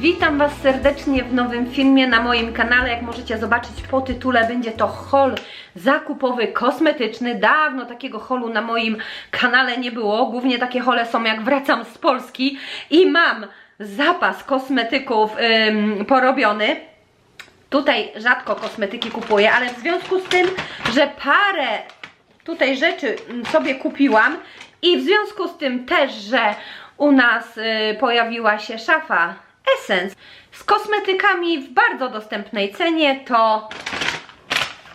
Witam Was serdecznie w nowym filmie na moim kanale. Jak możecie zobaczyć po tytule, będzie to haul zakupowy, kosmetyczny. Dawno takiego holu na moim kanale nie było. Głównie takie hole są jak wracam z Polski i mam zapas kosmetyków ym, porobiony. Tutaj rzadko kosmetyki kupuję, ale w związku z tym, że parę tutaj rzeczy sobie kupiłam i w związku z tym też, że u nas y, pojawiła się szafa Essence z kosmetykami w bardzo dostępnej cenie, to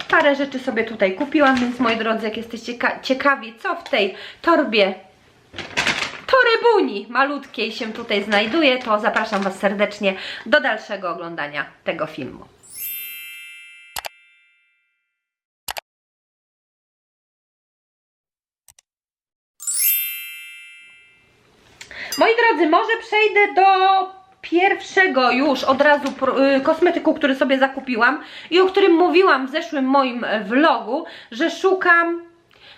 parę rzeczy sobie tutaj kupiłam, więc moi drodzy, jak jesteście ka- ciekawi, co w tej torbie torybuni malutkiej się tutaj znajduje, to zapraszam Was serdecznie do dalszego oglądania tego filmu. Moi drodzy, może przejdę do pierwszego już od razu y, kosmetyku, który sobie zakupiłam i o którym mówiłam w zeszłym moim e, vlogu, że szukam,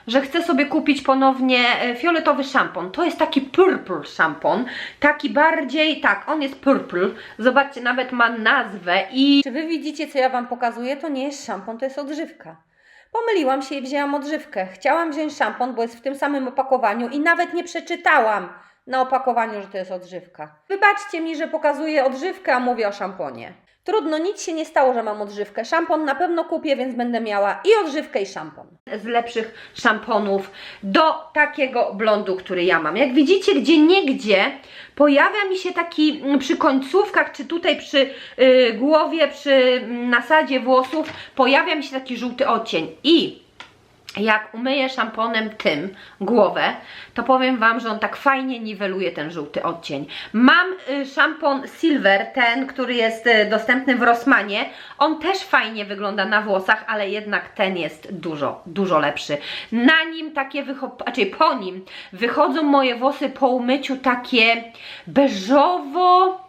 że chcę sobie kupić ponownie e, fioletowy szampon. To jest taki purple szampon, taki bardziej, tak, on jest purple. Zobaczcie, nawet ma nazwę i... Czy wy widzicie, co ja wam pokazuję? To nie jest szampon, to jest odżywka. Pomyliłam się i wzięłam odżywkę. Chciałam wziąć szampon, bo jest w tym samym opakowaniu i nawet nie przeczytałam na opakowaniu, że to jest odżywka. Wybaczcie mi, że pokazuję odżywkę, a mówię o szamponie. Trudno, nic się nie stało, że mam odżywkę. Szampon na pewno kupię, więc będę miała i odżywkę, i szampon. Z lepszych szamponów do takiego blondu, który ja mam. Jak widzicie, gdzie niegdzie pojawia mi się taki mm, przy końcówkach, czy tutaj przy y, głowie, przy mm, nasadzie włosów, pojawia mi się taki żółty odcień. I jak umyję szamponem tym głowę, to powiem Wam, że on tak fajnie niweluje ten żółty odcień. Mam y, szampon Silver, ten, który jest y, dostępny w Rossmanie. On też fajnie wygląda na włosach, ale jednak ten jest dużo, dużo lepszy. Na nim takie, znaczy po nim wychodzą moje włosy po umyciu takie beżowo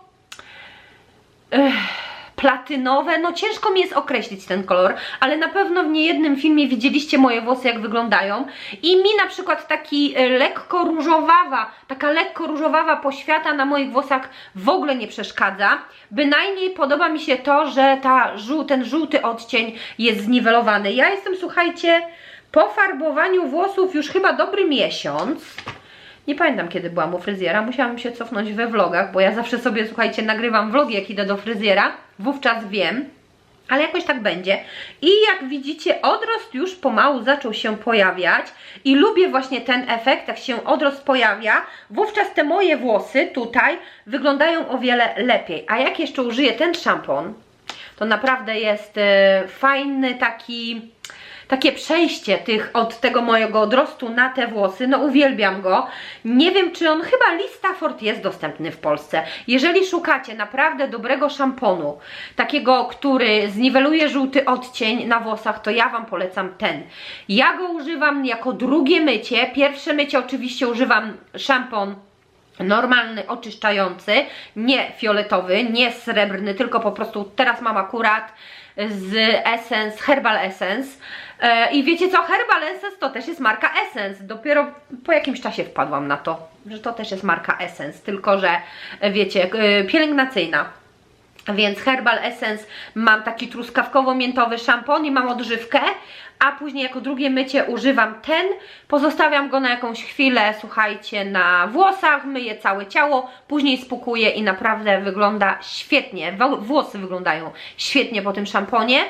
platynowe, no ciężko mi jest określić ten kolor, ale na pewno w niejednym filmie widzieliście moje włosy jak wyglądają i mi na przykład taki e, lekko różowawa, taka lekko różowawa poświata na moich włosach w ogóle nie przeszkadza. Bynajmniej podoba mi się to, że ta, żół- ten żółty odcień jest zniwelowany. Ja jestem, słuchajcie, po farbowaniu włosów już chyba dobry miesiąc. Nie pamiętam kiedy byłam u fryzjera, musiałam się cofnąć we vlogach, bo ja zawsze sobie, słuchajcie, nagrywam vlogi jak idę do fryzjera, wówczas wiem, ale jakoś tak będzie. I jak widzicie, odrost już pomału zaczął się pojawiać i lubię właśnie ten efekt, jak się odrost pojawia, wówczas te moje włosy tutaj wyglądają o wiele lepiej. A jak jeszcze użyję ten szampon, to naprawdę jest e, fajny taki takie przejście tych od tego mojego odrostu na te włosy, no uwielbiam go. Nie wiem, czy on chyba Lee Stafford jest dostępny w Polsce. Jeżeli szukacie naprawdę dobrego szamponu, takiego, który zniweluje żółty odcień na włosach, to ja Wam polecam ten. Ja go używam jako drugie mycie. Pierwsze mycie oczywiście używam szampon normalny, oczyszczający, nie fioletowy, nie srebrny, tylko po prostu teraz mam akurat z Essence, Herbal Essence. E, I wiecie co, Herbal Essence to też jest marka Essence. Dopiero po jakimś czasie wpadłam na to, że to też jest marka Essence, tylko że e, wiecie, e, pielęgnacyjna. Więc Herbal Essence mam taki truskawkowo-miętowy szampon i mam odżywkę, a później jako drugie mycie używam ten, pozostawiam go na jakąś chwilę, słuchajcie, na włosach, myję całe ciało, później spukuję i naprawdę wygląda świetnie, włosy wyglądają świetnie po tym szamponie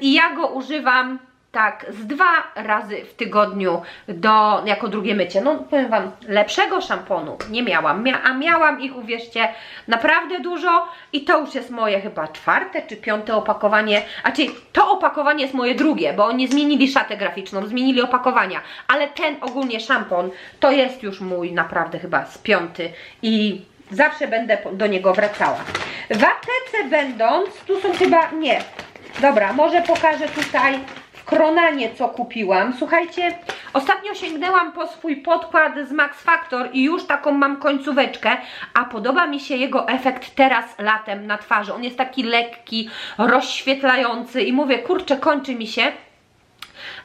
i ja go używam tak z dwa razy w tygodniu do, jako drugie mycie. No powiem Wam, lepszego szamponu nie miałam, Mia, a miałam ich, uwierzcie, naprawdę dużo i to już jest moje chyba czwarte czy piąte opakowanie, a czyli to opakowanie jest moje drugie, bo oni zmienili szatę graficzną, zmienili opakowania, ale ten ogólnie szampon to jest już mój naprawdę chyba z piąty i zawsze będę do niego wracała. W aptece będąc, tu są chyba, nie, dobra, może pokażę tutaj Kronanie, co kupiłam. Słuchajcie, ostatnio sięgnęłam po swój podkład z Max Factor i już taką mam końcóweczkę, a podoba mi się jego efekt teraz latem na twarzy. On jest taki lekki, rozświetlający i mówię, kurczę, kończy mi się.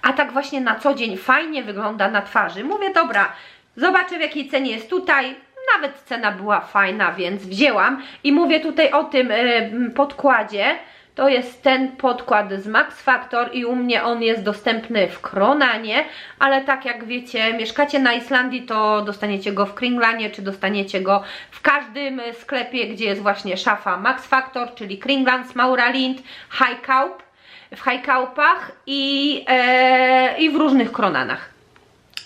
A tak właśnie na co dzień fajnie wygląda na twarzy. Mówię, dobra, zobaczę w jakiej cenie jest tutaj. nawet cena była fajna, więc wzięłam i mówię tutaj o tym y, podkładzie. To jest ten podkład z Max Factor i u mnie on jest dostępny w Kronanie, ale tak jak wiecie, mieszkacie na Islandii, to dostaniecie go w Kringlanie, czy dostaniecie go w każdym sklepie, gdzie jest właśnie szafa Max Factor, czyli Kringland, Smauralind, Highcaup, w Highcaupach i, e, i w różnych Kronanach.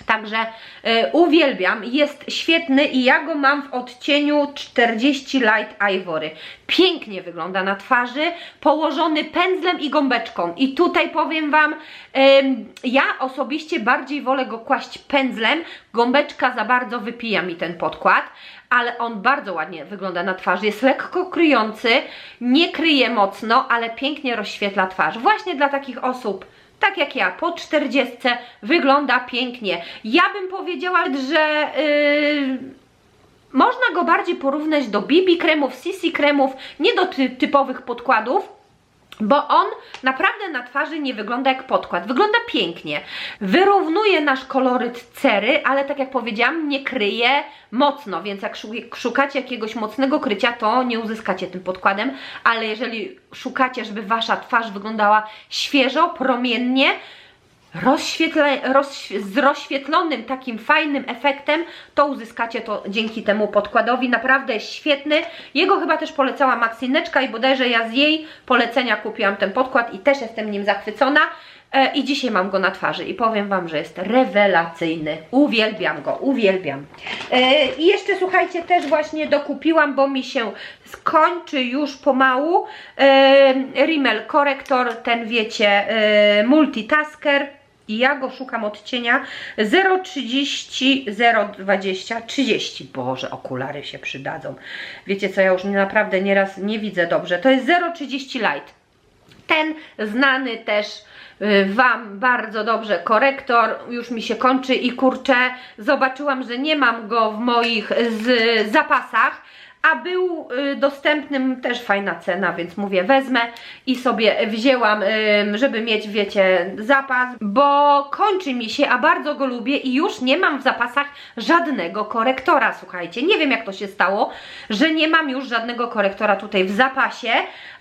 Także e, uwielbiam, jest świetny i ja go mam w odcieniu 40 Light Ivory. Pięknie wygląda na twarzy, położony pędzlem i gąbeczką. I tutaj powiem Wam, em, ja osobiście bardziej wolę go kłaść pędzlem, gąbeczka za bardzo wypija mi ten podkład, ale on bardzo ładnie wygląda na twarzy. Jest lekko kryjący, nie kryje mocno, ale pięknie rozświetla twarz. Właśnie dla takich osób, tak jak ja, po 40 wygląda pięknie. Ja bym powiedziała, że yy, można go bardziej porównać do BB kremów, CC kremów, nie do ty typowych podkładów, bo on naprawdę na twarzy nie wygląda jak podkład, wygląda pięknie. Wyrównuje nasz koloryt cery, ale tak jak powiedziałam, nie kryje mocno, więc jak szukacie jakiegoś mocnego krycia, to nie uzyskacie tym podkładem, ale jeżeli szukacie, żeby Wasza twarz wyglądała świeżo, promiennie, rozświetle, z rozświetlonym takim fajnym efektem, to uzyskacie to dzięki temu podkładowi. Naprawdę świetny. Jego chyba też polecała Maksineczka i bodajże ja z jej polecenia kupiłam ten podkład i też jestem nim zachwycona. E, I dzisiaj mam go na twarzy i powiem Wam, że jest rewelacyjny. Uwielbiam go, uwielbiam. E, I jeszcze słuchajcie, też właśnie dokupiłam, bo mi się skończy już pomału e, Rimmel korektor, ten wiecie, multitasker i ja go szukam odcienia 030, 020, 30. Boże, okulary się przydadzą. Wiecie co, ja już naprawdę nieraz nie widzę dobrze. To jest 030 Light. Ten znany też y, Wam bardzo dobrze korektor, już mi się kończy i kurczę, zobaczyłam, że nie mam go w moich zapasach, a był y, dostępnym też fajna cena, więc mówię wezmę i sobie wzięłam, żeby mieć wiecie zapas, bo kończy mi się, a bardzo go lubię i już nie mam w zapasach żadnego korektora, słuchajcie, nie wiem jak to się stało, że nie mam już żadnego korektora tutaj w zapasie,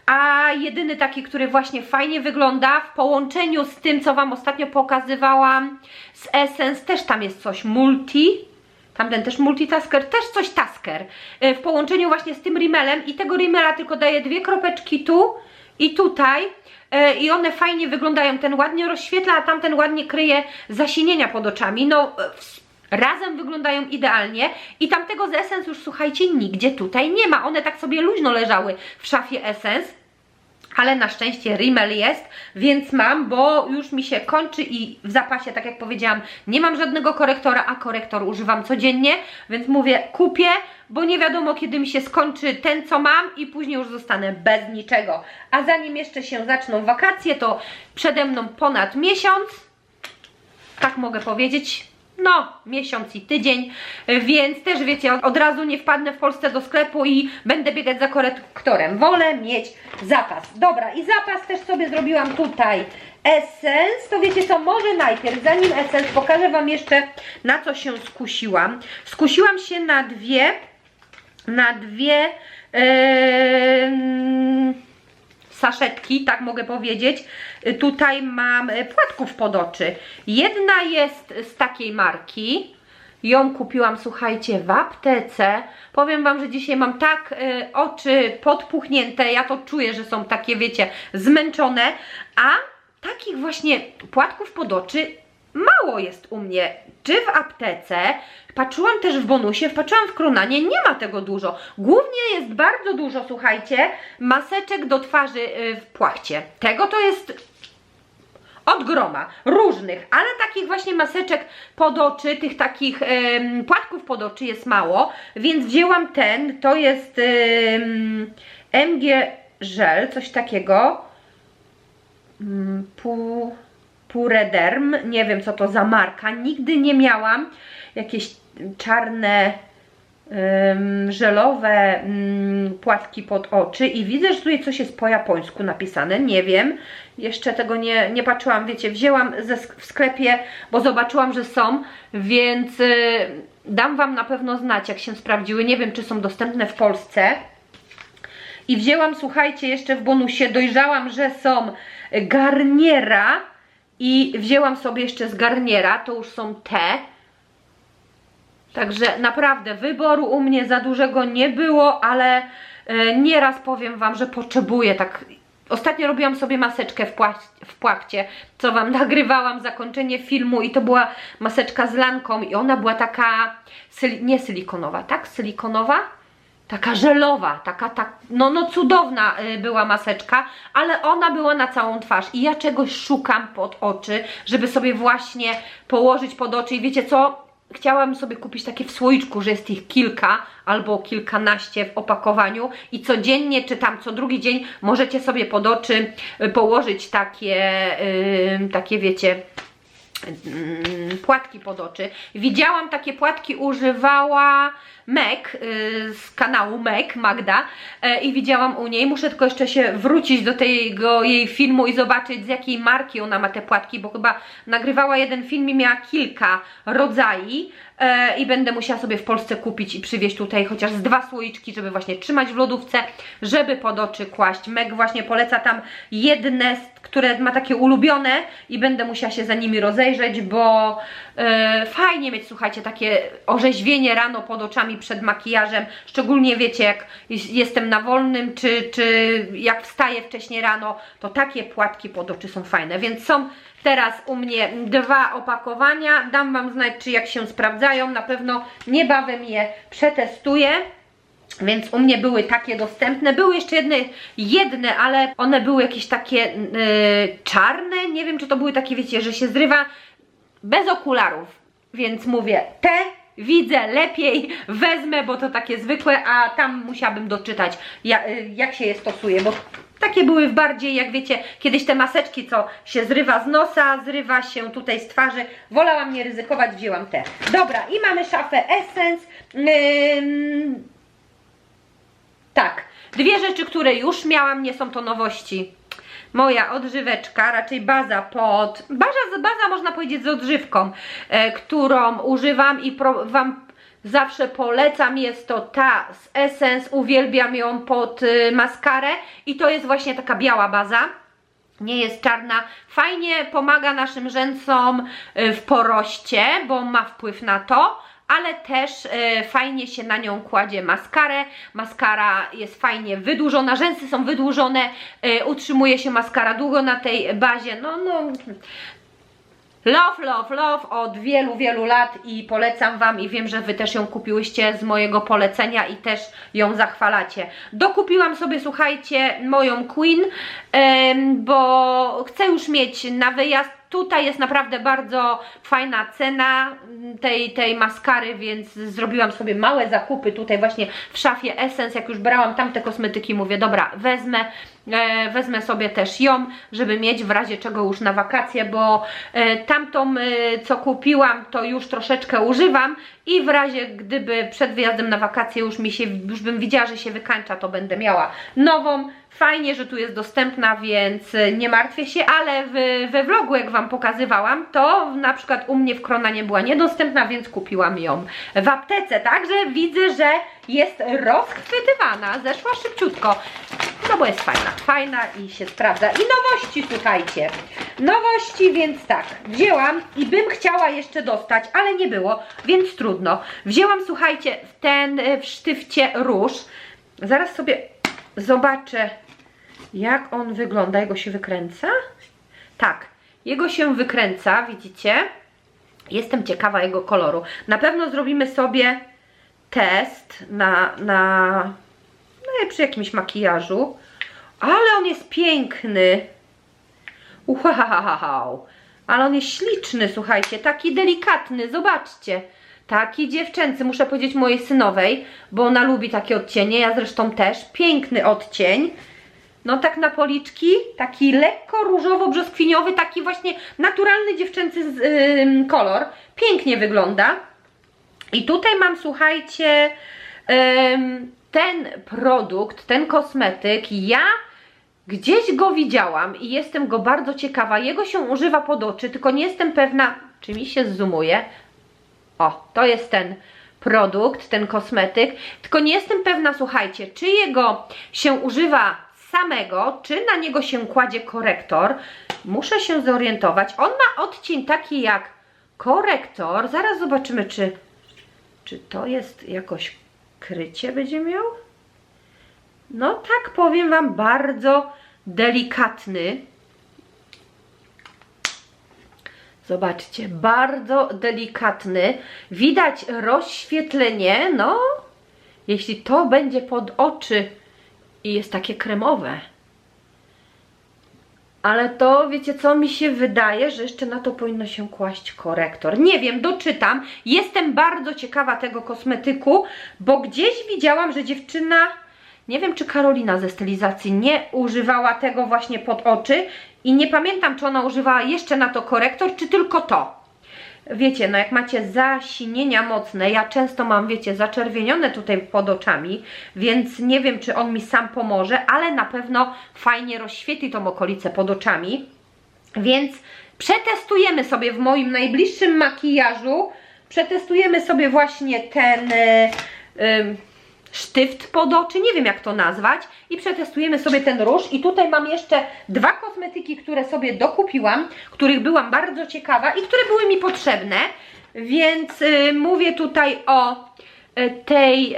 a jedyny taki, który właśnie fajnie wygląda w połączeniu z tym, co Wam ostatnio pokazywałam z Essence, też tam jest coś multi, Tamten też multitasker, też coś tasker. E, w połączeniu właśnie z tym rimelem i tego rimela tylko daję dwie kropeczki tu i tutaj e, i one fajnie wyglądają. Ten ładnie rozświetla, a tamten ładnie kryje zasinienia pod oczami. No, e, razem wyglądają idealnie i tamtego z Essence już słuchajcie, nigdzie tutaj nie ma. One tak sobie luźno leżały w szafie Essence ale na szczęście Rimmel jest, więc mam, bo już mi się kończy i w zapasie, tak jak powiedziałam, nie mam żadnego korektora, a korektor używam codziennie, więc mówię, kupię, bo nie wiadomo kiedy mi się skończy ten, co mam i później już zostanę bez niczego. A zanim jeszcze się zaczną wakacje, to przede mną ponad miesiąc, tak mogę powiedzieć, no, miesiąc i tydzień, więc też wiecie, od razu nie wpadnę w Polsce do sklepu i będę biegać za korektorem. Wolę mieć zapas. Dobra, i zapas też sobie zrobiłam tutaj. Essence, to wiecie co, może najpierw, zanim Essence, pokażę Wam jeszcze na co się skusiłam. Skusiłam się na dwie, na dwie, yy, saszetki, tak mogę powiedzieć. Tutaj mam płatków pod oczy. Jedna jest z takiej marki. Ją kupiłam, słuchajcie, w aptece. Powiem Wam, że dzisiaj mam tak y, oczy podpuchnięte, ja to czuję, że są takie, wiecie, zmęczone, a takich właśnie płatków pod oczy mało jest u mnie, czy w aptece, patrzyłam też w bonusie, patrzyłam w Kronanie, nie ma tego dużo. Głównie jest bardzo dużo, słuchajcie, maseczek do twarzy y, w płachcie. Tego to jest od groma, różnych, ale takich właśnie maseczek pod oczy, tych takich płatków pod oczy jest mało, więc wzięłam ten, to jest MG Gel, coś takiego, ym, pół Purederm, nie wiem co to za marka, nigdy nie miałam jakieś czarne żelowe ym, płatki pod oczy i widzę, że tutaj coś jest po japońsku napisane, nie wiem, jeszcze tego nie, nie patrzyłam, wiecie, wzięłam ze, w sklepie, bo zobaczyłam, że są, więc y, dam Wam na pewno znać, jak się sprawdziły, nie wiem, czy są dostępne w Polsce. I wzięłam, słuchajcie, jeszcze w bonusie, dojrzałam, że są garniera i wzięłam sobie jeszcze z garniera, to już są te. Także naprawdę wyboru u mnie za dużego nie było, ale e, nieraz powiem Wam, że potrzebuję tak. Ostatnio robiłam sobie maseczkę w, płach- w płachcie, co Wam nagrywałam zakończenie filmu i to była maseczka z lanką i ona była taka, nie silikonowa, tak? Silikonowa? Taka żelowa, taka, tak, no, no cudowna y, była maseczka, ale ona była na całą twarz i ja czegoś szukam pod oczy, żeby sobie właśnie położyć pod oczy i wiecie co? Chciałam sobie kupić takie w słoiczku, że jest ich kilka albo kilkanaście w opakowaniu i codziennie czy tam co drugi dzień możecie sobie pod oczy y, położyć takie, y, takie wiecie, mm, płatki pod oczy. Widziałam takie płatki, używała Meg y, z kanału Meg, Magda e, i widziałam u niej, muszę tylko jeszcze się wrócić do tego jej filmu i zobaczyć z jakiej marki ona ma te płatki, bo chyba nagrywała jeden film i miała kilka rodzajów e, i będę musiała sobie w Polsce kupić i przywieźć tutaj chociaż z dwa słoiczki, żeby właśnie trzymać w lodówce, żeby pod oczy kłaść. Meg właśnie poleca tam jedne, które ma takie ulubione i będę musiała się za nimi rozejrzeć, bo e, fajnie mieć, słuchajcie, takie orzeźwienie rano pod oczami przed makijażem, szczególnie wiecie, jak jest- jestem na wolnym, czy, czy jak wstaję wcześniej rano, to takie płatki pod oczy są fajne, więc są teraz u mnie dwa opakowania, dam Wam znać, czy jak się sprawdzają, na pewno niebawem je przetestuję. Więc u mnie były takie dostępne. Były jeszcze jedne, jedne, ale one były jakieś takie yy, czarne. Nie wiem, czy to były takie, wiecie, że się zrywa bez okularów. Więc mówię, te widzę lepiej, wezmę, bo to takie zwykłe, a tam musiałabym doczytać, y, jak się je stosuje, bo takie były w bardziej, jak wiecie, kiedyś te maseczki, co się zrywa z nosa, zrywa się tutaj z twarzy. Wolałam nie ryzykować, wzięłam te. Dobra, i mamy szafę Essence. Tak, dwie rzeczy, które już miałam, nie są to nowości. Moja odżyweczka, raczej baza pod. Baza, baza można powiedzieć z odżywką, e, którą używam i pro, Wam zawsze polecam. Jest to ta z Essence, uwielbiam ją pod y, maskarę i to jest właśnie taka biała baza nie jest czarna. Fajnie pomaga naszym rzęsom y, w poroście, bo ma wpływ na to, ale też y, fajnie się na nią kładzie maskarę. Maskara jest fajnie wydłużona, rzęsy są wydłużone, y, utrzymuje się maskara długo na tej bazie. No, no, Love, love, love od wielu, wielu lat i polecam Wam i wiem, że Wy też ją kupiłyście z mojego polecenia i też ją zachwalacie. Dokupiłam sobie, słuchajcie, moją Queen, bo chcę już mieć na wyjazd. Tutaj jest naprawdę bardzo fajna cena mm, tej, tej maskary, więc zrobiłam sobie małe zakupy tutaj właśnie w szafie Essence. Jak już brałam tamte kosmetyki, mówię, dobra, wezmę, wezmę sobie też ją, żeby mieć w razie czego już na wakacje, bo e, tamtą, e, co kupiłam, to już troszeczkę używam i w razie gdyby przed wyjazdem na wakacje już mi się, już bym widziała, że się wykańcza, to będę miała nową. Fajnie, że tu jest dostępna, więc e, nie martwię się, ale w, we vlogu, jak Wam pokazywałam, to na przykład u mnie w Krona nie była niedostępna, więc kupiłam ją w aptece. Także widzę, że jest rozchwytywana, zeszła szybciutko. No bo jest fajna, fajna i się sprawdza. I nowości, słuchajcie. Nowości, więc tak, wzięłam i bym chciała jeszcze dostać, ale nie było, więc trudno. Wzięłam, słuchajcie, ten e, w sztywcie róż. Zaraz sobie zobaczę, jak on wygląda. Jego się wykręca? Tak, jego się wykręca, widzicie? Jestem ciekawa jego koloru. Na pewno zrobimy sobie test na, na no, przy jakimś makijażu. Ale on jest piękny. Wow. Ale on jest śliczny, słuchajcie, taki delikatny, zobaczcie. Taki dziewczęcy, muszę powiedzieć mojej synowej, bo ona lubi takie odcienie, ja zresztą też. Piękny odcień. No tak na policzki, taki lekko różowo-brzoskwiniowy, taki właśnie naturalny dziewczęcy z, ym, kolor. Pięknie wygląda. I tutaj mam, słuchajcie, em, ten produkt, ten kosmetyk, ja gdzieś go widziałam i jestem go bardzo ciekawa. Jego się używa pod oczy, tylko nie jestem pewna, czy mi się zoomuje. O, to jest ten produkt, ten kosmetyk. Tylko nie jestem pewna, słuchajcie, czy jego się używa samego, czy na niego się kładzie korektor. Muszę się zorientować. On ma odcień taki jak korektor. Zaraz zobaczymy, czy, czy to jest jakoś krycie będzie miał. No tak powiem Wam, bardzo delikatny. Zobaczcie, bardzo delikatny. Widać rozświetlenie, no, jeśli to będzie pod oczy i jest takie kremowe. Ale to, wiecie co, mi się wydaje, że jeszcze na to powinno się kłaść korektor. Nie wiem, doczytam. Jestem bardzo ciekawa tego kosmetyku, bo gdzieś widziałam, że dziewczyna, nie wiem czy Karolina ze stylizacji nie używała tego właśnie pod oczy i nie pamiętam, czy ona używała jeszcze na to korektor, czy tylko to. Wiecie, no jak macie zasinienia mocne, ja często mam, wiecie, zaczerwienione tutaj pod oczami, więc nie wiem, czy on mi sam pomoże, ale na pewno fajnie rozświetli tą okolicę pod oczami. Więc przetestujemy sobie w moim najbliższym makijażu, przetestujemy sobie właśnie ten em, sztyft pod oczy, nie wiem jak to nazwać i przetestujemy sobie ten róż i tutaj mam jeszcze dwa kosmetyki, które sobie dokupiłam, których byłam bardzo ciekawa i które były mi potrzebne, więc y, mówię tutaj o y, tej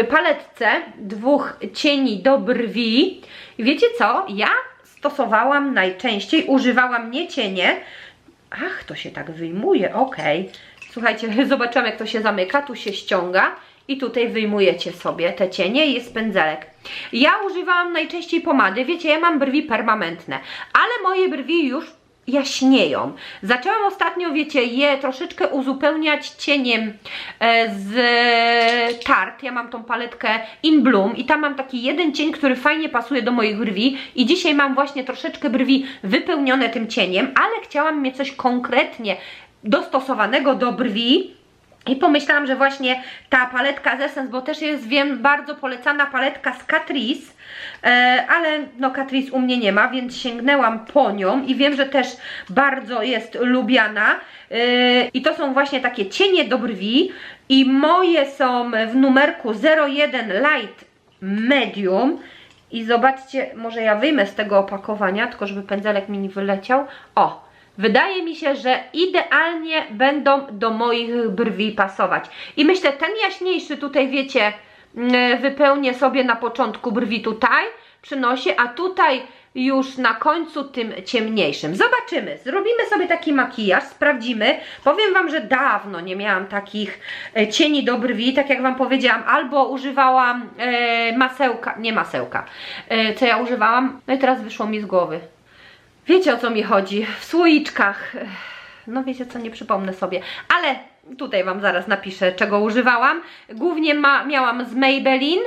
y, paletce dwóch cieni do brwi. Wiecie co? Ja stosowałam najczęściej, używałam nie cienie. Ach, to się tak wyjmuje, okej. Słuchajcie, zobaczyłam jak to się zamyka, tu się ściąga i tutaj wyjmujecie sobie te cienie i jest pędzelek. Ja używałam najczęściej pomady, wiecie, ja mam brwi permanentne, ale moje brwi już jaśnieją. Zaczęłam ostatnio, wiecie, je troszeczkę uzupełniać cieniem e, z Tarte. Ja mam tą paletkę In Bloom i tam mam taki jeden cień, który fajnie pasuje do moich brwi i dzisiaj mam właśnie troszeczkę brwi wypełnione tym cieniem, ale chciałam mieć coś konkretnie dostosowanego do brwi, i pomyślałam, że właśnie ta paletka z Essence, bo też jest, wiem, bardzo polecana paletka z Catrice, e, ale no Catrice u mnie nie ma, więc sięgnęłam po nią i wiem, że też bardzo jest lubiana. E, I to są właśnie takie cienie do brwi i moje są w numerku 01 Light Medium. I zobaczcie, może ja wyjmę z tego opakowania, tylko żeby pędzelek mi nie wyleciał. O, Wydaje mi się, że idealnie będą do moich brwi pasować. I myślę, ten jaśniejszy tutaj, wiecie, mm, wypełnię sobie na początku brwi tutaj, przynosi, a tutaj już na końcu tym ciemniejszym. Zobaczymy, zrobimy sobie taki makijaż, sprawdzimy. Powiem Wam, że dawno nie miałam takich e, cieni do brwi, tak jak Wam powiedziałam, albo używałam e, masełka, nie masełka, e, co ja używałam, no i teraz wyszło mi z głowy. Wiecie o co mi chodzi, w słoiczkach. No wiecie co, nie przypomnę sobie, ale tutaj Wam zaraz napiszę, czego używałam. Głównie ma, miałam z Maybelline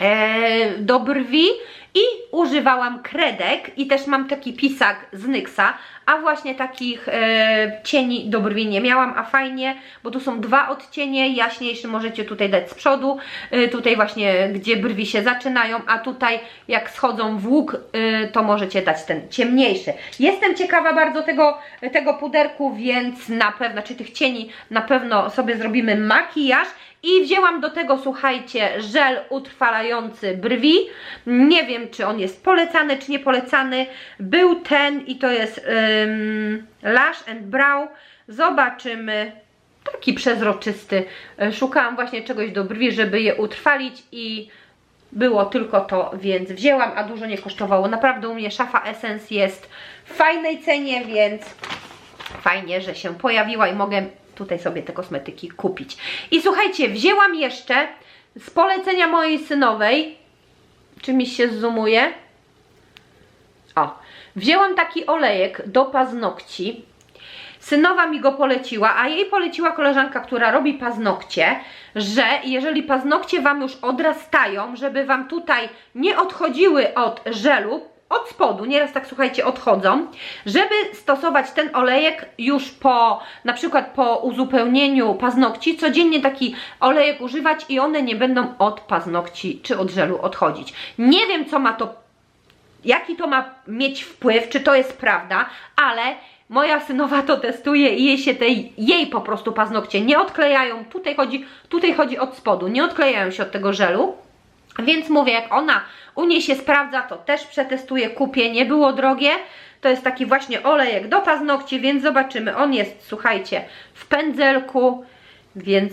e, do brwi i używałam kredek i też mam taki pisak z Nyxa, a właśnie takich e, cieni do brwi nie miałam, a fajnie, bo tu są dwa odcienie, jaśniejszy możecie tutaj dać z przodu, e, tutaj właśnie gdzie brwi się zaczynają, a tutaj jak schodzą w łuk, e, to możecie dać ten ciemniejszy. Jestem ciekawa bardzo tego, tego puderku, więc na pewno, czy tych cieni, na pewno sobie zrobimy makijaż i wzięłam do tego, słuchajcie, żel utrwalający brwi. Nie wiem, czy on jest polecany, czy nie polecany. Był ten i to jest ym, Lash and Brow. Zobaczymy. Taki przezroczysty. E, Szukałam właśnie czegoś do brwi, żeby je utrwalić i było tylko to, więc wzięłam, a dużo nie kosztowało. Naprawdę u mnie szafa Essence jest w fajnej cenie, więc fajnie, że się pojawiła i mogę tutaj sobie te kosmetyki kupić. I słuchajcie, wzięłam jeszcze z polecenia mojej synowej, czy mi się zoomuje? O, wzięłam taki olejek do paznokci. Synowa mi go poleciła, a jej poleciła koleżanka, która robi paznokcie, że jeżeli paznokcie Wam już odrastają, żeby Wam tutaj nie odchodziły od żelu, od spodu, nieraz tak słuchajcie, odchodzą, żeby stosować ten olejek już po, na przykład po uzupełnieniu paznokci, codziennie taki olejek używać i one nie będą od paznokci czy od żelu odchodzić. Nie wiem, co ma to jaki to ma mieć wpływ, czy to jest prawda, ale moja synowa to testuje i jej się tej, jej po prostu paznokcie nie odklejają. Tutaj chodzi, tutaj chodzi od spodu, nie odklejają się od tego żelu. Więc mówię, jak ona u niej się sprawdza, to też przetestuję, kupię, nie było drogie. To jest taki właśnie olejek do paznokci, więc zobaczymy. On jest, słuchajcie, w pędzelku, więc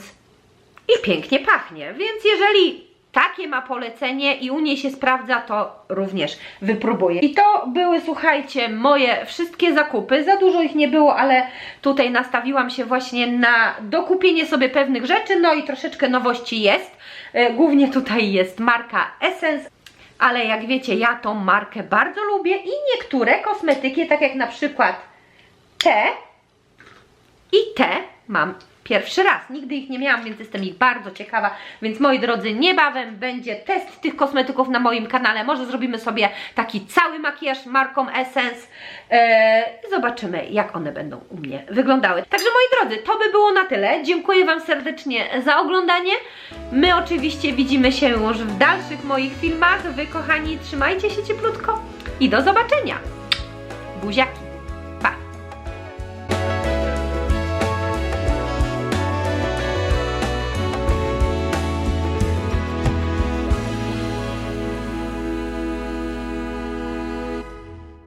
i pięknie pachnie. Więc jeżeli takie ma polecenie i u niej się sprawdza, to również wypróbuję. I to były, słuchajcie, moje wszystkie zakupy. Za dużo ich nie było, ale tutaj nastawiłam się właśnie na dokupienie sobie pewnych rzeczy, no i troszeczkę nowości jest. E, Głównie tutaj jest marka Essence, ale jak wiecie, ja tą markę bardzo lubię i niektóre kosmetyki, tak jak na przykład te, i te mam pierwszy raz. Nigdy ich nie miałam, więc jestem ich bardzo ciekawa. Więc moi drodzy, niebawem będzie test tych kosmetyków na moim kanale. Może zrobimy sobie taki cały makijaż marką Essence eee, i zobaczymy, jak one będą u mnie wyglądały. Także moi drodzy, to by było na tyle. Dziękuję Wam serdecznie za oglądanie. My oczywiście widzimy się już w dalszych moich filmach. Wy kochani, trzymajcie się cieplutko i do zobaczenia. Buziaki!